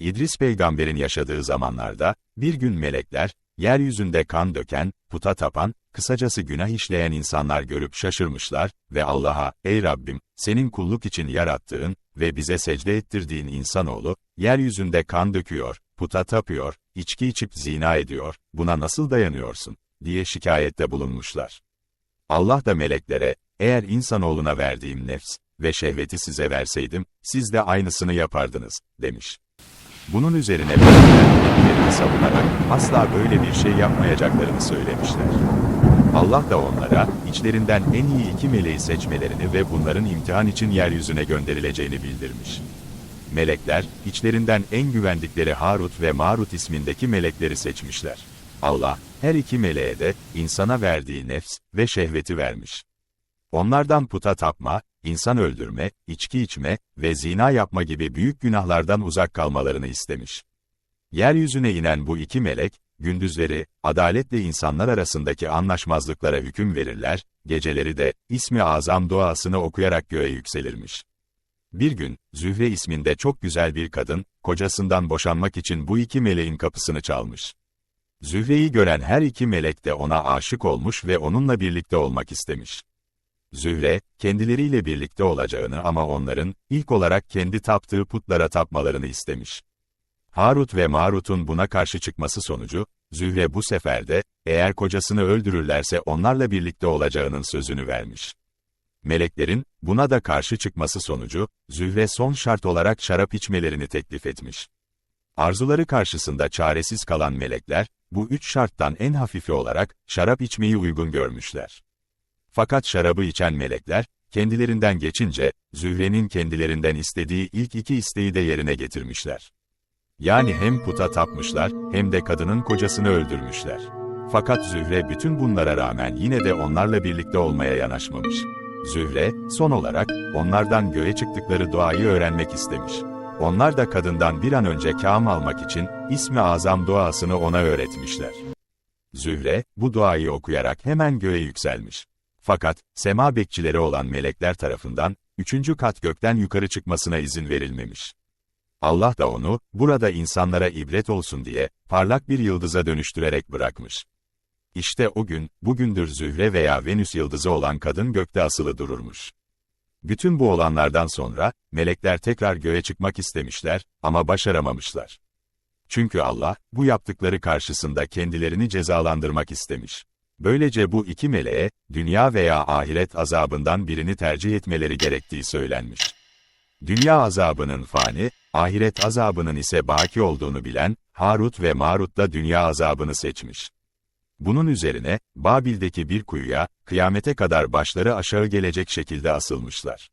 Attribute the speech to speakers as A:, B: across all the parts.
A: İdris peygamberin yaşadığı zamanlarda, bir gün melekler, yeryüzünde kan döken, puta tapan, kısacası günah işleyen insanlar görüp şaşırmışlar ve Allah'a, ey Rabbim, senin kulluk için yarattığın ve bize secde ettirdiğin insanoğlu, yeryüzünde kan döküyor, puta tapıyor, içki içip zina ediyor, buna nasıl dayanıyorsun, diye şikayette bulunmuşlar. Allah da meleklere, eğer insanoğluna verdiğim nefs ve şehveti size verseydim, siz de aynısını yapardınız, demiş. Bunun üzerine kendilerini savunarak asla böyle bir şey yapmayacaklarını söylemişler. Allah da onlara, içlerinden en iyi iki meleği seçmelerini ve bunların imtihan için yeryüzüne gönderileceğini bildirmiş. Melekler, içlerinden en güvendikleri Harut ve Marut ismindeki melekleri seçmişler. Allah, her iki meleğe de, insana verdiği nefs ve şehveti vermiş. Onlardan puta tapma, insan öldürme, içki içme ve zina yapma gibi büyük günahlardan uzak kalmalarını istemiş. Yeryüzüne inen bu iki melek, gündüzleri, adaletle insanlar arasındaki anlaşmazlıklara hüküm verirler, geceleri de, ismi azam duasını okuyarak göğe yükselirmiş. Bir gün, Zühre isminde çok güzel bir kadın, kocasından boşanmak için bu iki meleğin kapısını çalmış. Zühre'yi gören her iki melek de ona aşık olmuş ve onunla birlikte olmak istemiş. Zühre, kendileriyle birlikte olacağını ama onların, ilk olarak kendi taptığı putlara tapmalarını istemiş. Harut ve Marut'un buna karşı çıkması sonucu, Zühre bu sefer de, eğer kocasını öldürürlerse onlarla birlikte olacağının sözünü vermiş. Meleklerin, buna da karşı çıkması sonucu, Zühre son şart olarak şarap içmelerini teklif etmiş. Arzuları karşısında çaresiz kalan melekler, bu üç şarttan en hafifi olarak, şarap içmeyi uygun görmüşler. Fakat şarabı içen melekler, kendilerinden geçince, Zühre'nin kendilerinden istediği ilk iki isteği de yerine getirmişler. Yani hem puta tapmışlar, hem de kadının kocasını öldürmüşler. Fakat Zühre bütün bunlara rağmen yine de onlarla birlikte olmaya yanaşmamış. Zühre, son olarak, onlardan göğe çıktıkları duayı öğrenmek istemiş. Onlar da kadından bir an önce kâm almak için, ismi azam duasını ona öğretmişler. Zühre, bu duayı okuyarak hemen göğe yükselmiş. Fakat, sema bekçileri olan melekler tarafından, üçüncü kat gökten yukarı çıkmasına izin verilmemiş. Allah da onu, burada insanlara ibret olsun diye, parlak bir yıldıza dönüştürerek bırakmış. İşte o gün, bugündür Zühre veya Venüs yıldızı olan kadın gökte asılı dururmuş. Bütün bu olanlardan sonra, melekler tekrar göğe çıkmak istemişler, ama başaramamışlar. Çünkü Allah, bu yaptıkları karşısında kendilerini cezalandırmak istemiş. Böylece bu iki meleğe, dünya veya ahiret azabından birini tercih etmeleri gerektiği söylenmiş. Dünya azabının fani, ahiret azabının ise baki olduğunu bilen, Harut ve Marut da dünya azabını seçmiş. Bunun üzerine, Babil'deki bir kuyuya, kıyamete kadar başları aşağı gelecek şekilde asılmışlar.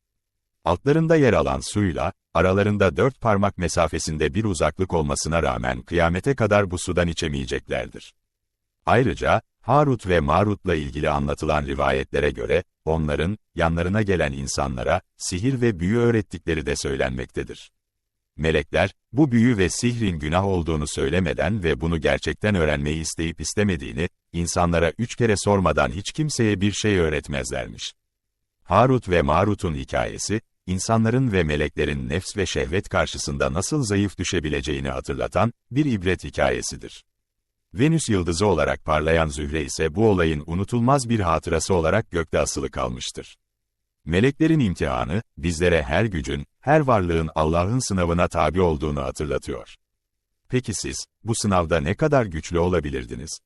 A: Altlarında yer alan suyla, aralarında dört parmak mesafesinde bir uzaklık olmasına rağmen kıyamete kadar bu sudan içemeyeceklerdir. Ayrıca, Harut ve Marut'la ilgili anlatılan rivayetlere göre, onların, yanlarına gelen insanlara, sihir ve büyü öğrettikleri de söylenmektedir. Melekler, bu büyü ve sihrin günah olduğunu söylemeden ve bunu gerçekten öğrenmeyi isteyip istemediğini, insanlara üç kere sormadan hiç kimseye bir şey öğretmezlermiş. Harut ve Marut'un hikayesi, insanların ve meleklerin nefs ve şehvet karşısında nasıl zayıf düşebileceğini hatırlatan, bir ibret hikayesidir. Venüs yıldızı olarak parlayan Zühre ise bu olayın unutulmaz bir hatırası olarak gökte asılı kalmıştır. Meleklerin imtihanı, bizlere her gücün, her varlığın Allah'ın sınavına tabi olduğunu hatırlatıyor. Peki siz, bu sınavda ne kadar güçlü olabilirdiniz?